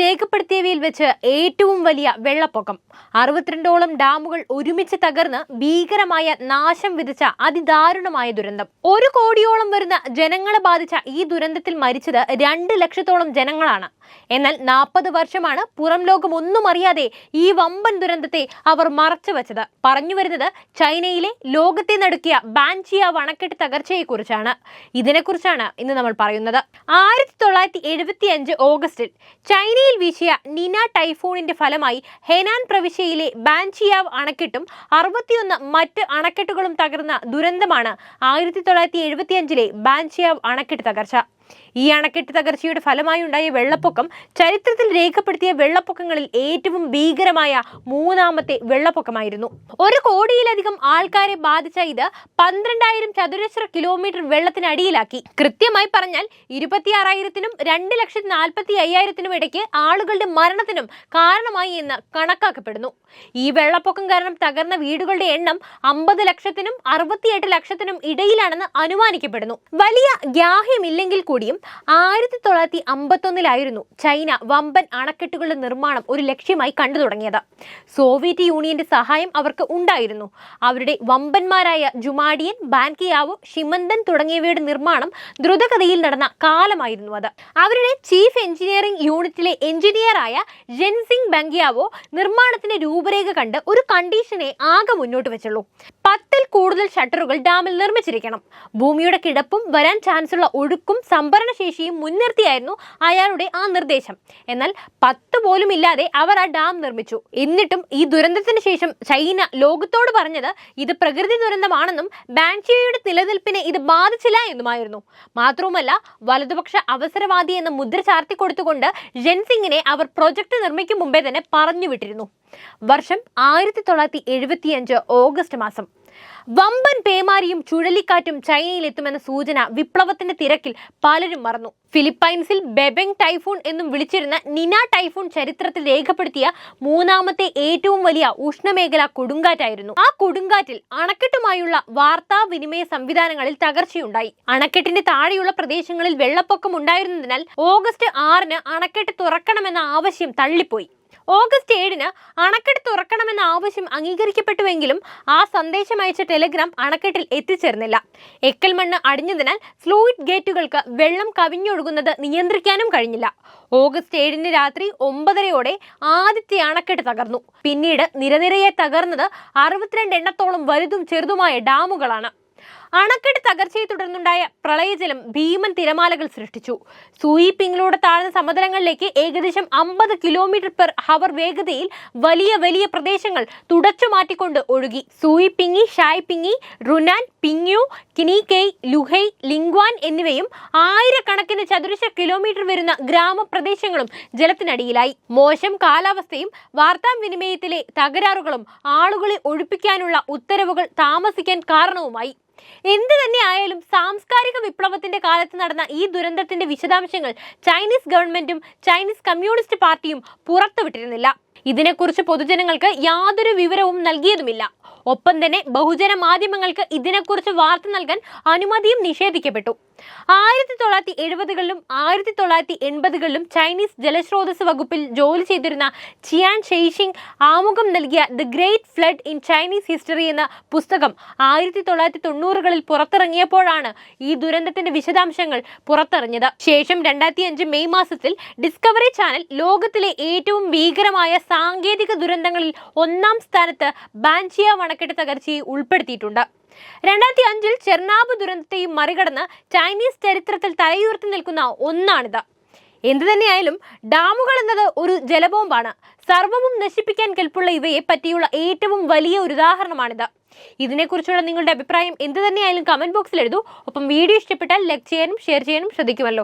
രേഖപ്പെടുത്തിയവയിൽ വെച്ച് ഏറ്റവും വലിയ വെള്ളപ്പൊക്കം. അറുപത്തിരണ്ടോളം ഡാമുകൾ ഒരുമിച്ച് തകർന്ന് ഭീകരമായ നാശം വിതച്ച അതിദാരുണമായ ദുരന്തം. ഒരു കോടിയോളം വരുന്ന ജനങ്ങളെ ബാധിച്ച ഈ ദുരന്തത്തിൽ മരിച്ചത് രണ്ട് ലക്ഷത്തോളം ജനങ്ങളാണ്. എന്നാൽ നാൽപ്പത് വർഷമാണ് പുറം ലോകം ഒന്നും അറിയാതെ ഈ വമ്പൻ ദുരന്തത്തെ അവർ മറച്ചു വെച്ചത്. പറഞ്ഞു വരുന്നത് ചൈനയിലെ ലോകത്തെ നടുക്കിയ ബാൻചിയ വണക്കെട്ട് തകർച്ചയെക്കുറിച്ചാണ്. ഇതിനെക്കുറിച്ചാണ് ഇന്ന് നമ്മൾ പറയുന്നത്. ആയിരത്തി തൊള്ളായിരത്തി എഴുപത്തി അഞ്ച് ഓഗസ്റ്റിൽ ചൈനയിൽ വീശിയ നിന ടൈഫോണിന്റെ ഫലമായി ഹെനാൻ പ്രവിശ്യയിലെ ബാൻചിയാവ് അണക്കെട്ടും അറുപത്തിയൊന്ന് മറ്റ് അണക്കെട്ടുകളും തകർന്ന ദുരന്തമാണ് ആയിരത്തി തൊള്ളായിരത്തി എഴുപത്തി അഞ്ചിലെ ബാൻചിയാവ് അണക്കെട്ട് തകർച്ച. ഈ അണക്കെട്ട് തകർച്ചയുടെ ഫലമായി ഉണ്ടായ വെള്ളപ്പൊക്കം ചരിത്രത്തിൽ രേഖപ്പെടുത്തിയ വെള്ളപ്പൊക്കങ്ങളിൽ ഏറ്റവും ഭീകരമായ മൂന്നാമത്തെ വെള്ളപ്പൊക്കമായിരുന്നു. ഒരു കോടിയിലധികം ആൾക്കാരെ ബാധിച്ച ഇത് പന്ത്രണ്ടായിരം ചതുരശ്ര കിലോമീറ്റർ വെള്ളത്തിനടിയിലാക്കി. കൃത്യമായി പറഞ്ഞാൽ ഇരുപത്തിയാറായിരത്തിനും രണ്ട് ലക്ഷത്തി നാൽപ്പത്തി അയ്യായിരത്തിനും ഇടയ്ക്ക് ആളുകളുടെ മരണത്തിനും കാരണമായി എന്ന് കണക്കാക്കപ്പെടുന്നു. ഈ വെള്ളപ്പൊക്കം കാരണം തകർന്ന വീടുകളുടെ എണ്ണം അമ്പത് ലക്ഷത്തിനും അറുപത്തിയെട്ട് ലക്ഷത്തിനും ഇടയിലാണെന്ന് അനുമാനിക്കപ്പെടുന്നു. വലിയ ഗ്യാഹ്യമില്ലെങ്കിൽ കൂടിയും ആയിരത്തി തൊള്ളായിരത്തി അമ്പത്തൊന്നിലായിരുന്നു ചൈന വമ്പൻ അണക്കെട്ടുകളുടെ നിർമ്മാണം ഒരു ലക്ഷ്യമായി കണ്ടു തുടങ്ങിയത്. സോവിയറ്റ് യൂണിയന്റെ സഹായം അവർക്ക് ഉണ്ടായിരുന്നു. അവരുടെ വമ്പന്മാരായ ജുമാഡിയൻ ബാൻകിയാവോ ഷിമന്തൻ തുടങ്ങിയവയുടെ നിർമ്മാണം ദ്രുതഗതിയിൽ നടന്ന കാലമായിരുന്നു അത്. അവരുടെ ചീഫ് എഞ്ചിനീയറിംഗ് യൂണിറ്റിലെ എഞ്ചിനീയറായ ജെൻസിംഗ് ബാങ്കിയാവോ നിർമ്മാണത്തിന്റെ രൂപരേഖ കണ്ട് ഒരു കണ്ടീഷനെ ആകെ മുന്നോട്ട് വെച്ചുള്ളൂ. പത്തിൽ കൂടുതൽ ഷട്ടറുകൾ ഡാമിൽ നിർമ്മിച്ചിരിക്കണം. ഭൂമിയുടെ കിടപ്പും വരാൻ ചാൻസുള്ള ഒഴുക്കും സംഭരണശേഷിയും മുൻനിർത്തിയായിരുന്നു അയാളുടെ ആ നിർദ്ദേശം. എന്നാൽ പത്ത് പോലും ഇല്ലാതെ അവർ ആ ഡാം നിർമ്മിച്ചു. എന്നിട്ടും ഈ ദുരന്തത്തിന് ശേഷം ചൈന ലോകത്തോട് പറഞ്ഞത് ഇത് പ്രകൃതി ദുരന്തമാണെന്നും ബാൻചിയയുടെ നിലനിൽപ്പിനെ ഇത് ബാധിച്ചില്ല എന്നുമായിരുന്നു. മാത്രവുമല്ല വലതുപക്ഷ അവസരവാദി എന്ന മുദ്ര ചാർത്തി കൊടുത്തുകൊണ്ട് ജെൻസിംഗിനെ അവർ പ്രൊജക്ട് നിർമ്മിക്കും മുമ്പേ തന്നെ പറഞ്ഞു വിട്ടിരുന്നു വർഷം ആയിരത്തി തൊള്ളായിരത്തി എഴുപത്തിയഞ്ച് ഓഗസ്റ്റ് മാസം. വമ്പൻ പേമാരിയും ചുഴലിക്കാറ്റും ചൈനയിലെത്തുമെന്ന സൂചന വിപ്ലവത്തിന്റെ തിരക്കിൽ പലരും മറന്നു. ഫിലിപ്പൈൻസിൽ ബെബെങ് ടൈഫൂൺ എന്നും വിളിച്ചിരുന്ന നിന ടൈഫൂൺ ചരിത്രത്തിൽ രേഖപ്പെടുത്തിയ മൂന്നാമത്തെ ഏറ്റവും വലിയ ഉഷ്ണമേഖല കൊടുങ്കാറ്റായിരുന്നു. ആ കൊടുങ്കാറ്റിൽ അണക്കെട്ടുമായുള്ള വാർത്താവിനിമയ സംവിധാനങ്ങളിൽ തകർച്ചയുണ്ടായി. അണക്കെട്ടിന്റെ താഴെയുള്ള പ്രദേശങ്ങളിൽ വെള്ളപ്പൊക്കം ഉണ്ടായിരുന്നതിനാൽ ഓഗസ്റ്റ് ആറിന് അണക്കെട്ട് തുറക്കണമെന്ന ആവശ്യം തള്ളിപ്പോയി. ഓഗസ്റ്റ് ഏഴിന് അണക്കെട്ട് തുറക്കണമെന്ന ആവശ്യം അംഗീകരിക്കപ്പെട്ടുവെങ്കിലും ആ സന്ദേശം അയച്ച ടെലിഗ്രാം അണക്കെട്ടിൽ എത്തിച്ചേർന്നില്ല. എക്കൽ മണ്ണ് അടിഞ്ഞതിനാൽ ഫ്ലൂയിഡ് ഗേറ്റുകൾക്ക് വെള്ളം കവിഞ്ഞൊഴുകുന്നത് നിയന്ത്രിക്കാനും കഴിഞ്ഞില്ല. ഓഗസ്റ്റ് ഏഴിന് രാത്രി ഒമ്പതരയോടെ ആദ്യത്തെ അണക്കെട്ട് തകർന്നു. പിന്നീട് നിരനിരയെ തകർന്നത് അറുപത്തിരണ്ട് എണ്ണത്തോളം വലുതും ചെറുതുമായ ഡാമുകളാണ്. അണക്കെട്ട് തകർച്ചയെ തുടർന്നുണ്ടായ പ്രളയജലം ഭീമൻ തിരമാലകൾ സൃഷ്ടിച്ചു. സൂയിപ്പിങ്ങിലൂടെ താഴ്ന്ന സമതലങ്ങളിലേക്ക് ഏകദേശം അമ്പത് കിലോമീറ്റർ പെർ ഹവർ വേഗതയിൽ വലിയ വലിയ പ്രദേശങ്ങൾ തുടച്ചു മാറ്റിക്കൊണ്ട് ഒഴുകി. സൂയിപ്പിങ്ങി ഷായ്പിങ്ങി ഷായ് പിങ്ങി റുനാൻ പിങ്യു കിനികെയ് ലുഹൈ ലിംഗ്വാൻ എന്നിവയും ആയിരക്കണക്കിന് ചതുരശ്ര കിലോമീറ്റർ വരുന്ന ഗ്രാമപ്രദേശങ്ങളും ജലത്തിനടിയിലായി. മോശം കാലാവസ്ഥയും വാർത്താവിനിമയത്തിലെ തകരാറുകളും ആളുകളെ ഒഴിപ്പിക്കാനുള്ള ഉത്തരവുകൾ താമസിക്കാൻ കാരണവുമായി. എന്ത് തന്നെ ആയാലും സാംസ്കാരിക വിപ്ലവത്തിന്റെ കാലത്ത് നടന്ന ഈ ദുരന്തത്തിന്റെ വിശദാംശങ്ങൾ ചൈനീസ് ഗവൺമെന്റും ചൈനീസ് കമ്മ്യൂണിസ്റ്റ് പാർട്ടിയും പുറത്തുവിട്ടിരുന്നില്ല. ഇതിനെക്കുറിച്ച് പൊതുജനങ്ങൾക്ക് യാതൊരു വിവരവും നൽകിയതുമില്ല. ഒപ്പം തന്നെ ബഹുജന മാധ്യമങ്ങൾക്ക് ഇതിനെക്കുറിച്ച് വാർത്ത നൽകാൻ അനുമതിയും നിഷേധിക്കപ്പെട്ടു. ആയിരത്തി തൊള്ളായിരത്തി എഴുപതുകളിലും ആയിരത്തി തൊള്ളായിരത്തി എൺപതുകളിലും ചൈനീസ് ജലസ്രോതസ് വകുപ്പിൽ ജോലി ചെയ്തിരുന്ന ചിയാൻ ഷെയ്ഷിങ് ആമുഖം നൽകിയ the great flood in Chinese history എന്ന പുസ്തകം ആയിരത്തി തൊള്ളായിരത്തി തൊണ്ണൂറുകളിൽ പുറത്തിറങ്ങിയപ്പോഴാണ് ഈ ദുരന്തത്തിന്റെ വിശദാംശങ്ങൾ പുറത്തിറങ്ങിയത് ശേഷം രണ്ടായിരത്തി അഞ്ച് മെയ് മാസത്തിൽ ഡിസ്കവറി ചാനൽ ലോകത്തിലെ ഏറ്റവും ഭീകരമായ സാങ്കേതിക ദുരന്തങ്ങളിൽ ഒന്നാം സ്ഥാനത്ത് ബാൻചിയ വണക്കെട്ട് തകർച്ചയെ ഉൾപ്പെടുത്തിയിട്ടുണ്ട്. രണ്ടായിരത്തി അഞ്ചിൽ ചെർണാബ് ദുരന്തത്തെയും മറികടന്ന് ചൈനീസ് ചരിത്രത്തിൽ തലയുയർത്തി നിൽക്കുന്ന ഒന്നാണിത്. എന്തു തന്നെയായാലും ഡാമുകൾ എന്നത് ഒരു ജലബോംബാണ്. സർവവും നശിപ്പിക്കാൻ കെൽപ്പുള്ള ഇവയെ പറ്റിയുള്ള ഏറ്റവും വലിയ ഒരു ഉദാഹരണമാണിത്. ഇതിനെക്കുറിച്ചുള്ള നിങ്ങളുടെ അഭിപ്രായം എന്തു തന്നെയായാലും കമന്റ് ബോക്സിൽ എഴുതൂ. ഒപ്പം വീഡിയോ ഇഷ്ടപ്പെട്ടാൽ ലൈക്ക് ചെയ്യാനും ഷെയർ ചെയ്യാനും ശ്രദ്ധിക്കുമല്ലോ.